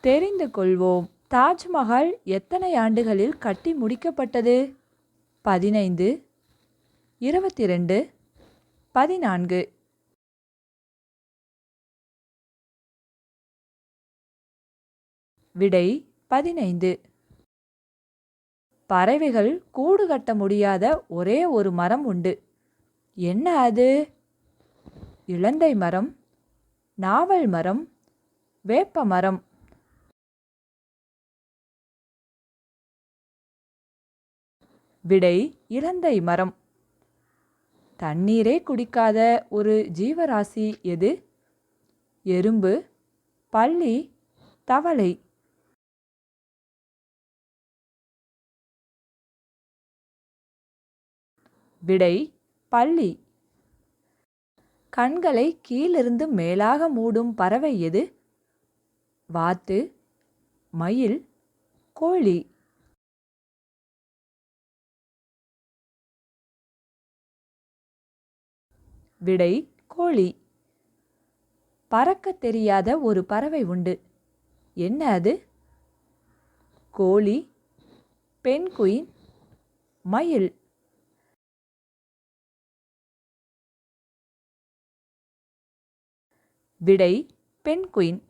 தெரிந்து கொள்வோம் தாஜ்மஹால் எத்தனை ஆண்டுகளில் கட்டி முடிக்கப்பட்டது? பதினைந்து இருபத்தி ரெண்டு பதினான்கு. விடை பதினைந்து. பறவைகள் கூடு கட்ட முடியாத ஒரே ஒரு மரம் உண்டு. என்ன அது? இலந்தை மரம் நாவல் மரம் வேப்ப மரம். விடை இலந்தை மரம். தண்ணீரே குடிக்காத ஒரு ஜீவராசி எது? எறும்பு பள்ளி தவளை. விடை பள்ளி கண்களை கீழிருந்து மேலாக மூடும் பறவை எது? வாத்து மயில் கோழி. விடை கோழி. பறக்கத் தெரியாத ஒரு பறவை உண்டு. என்ன அது? கோழி பெண் குயின் மயில். விடை பெண் குயின்.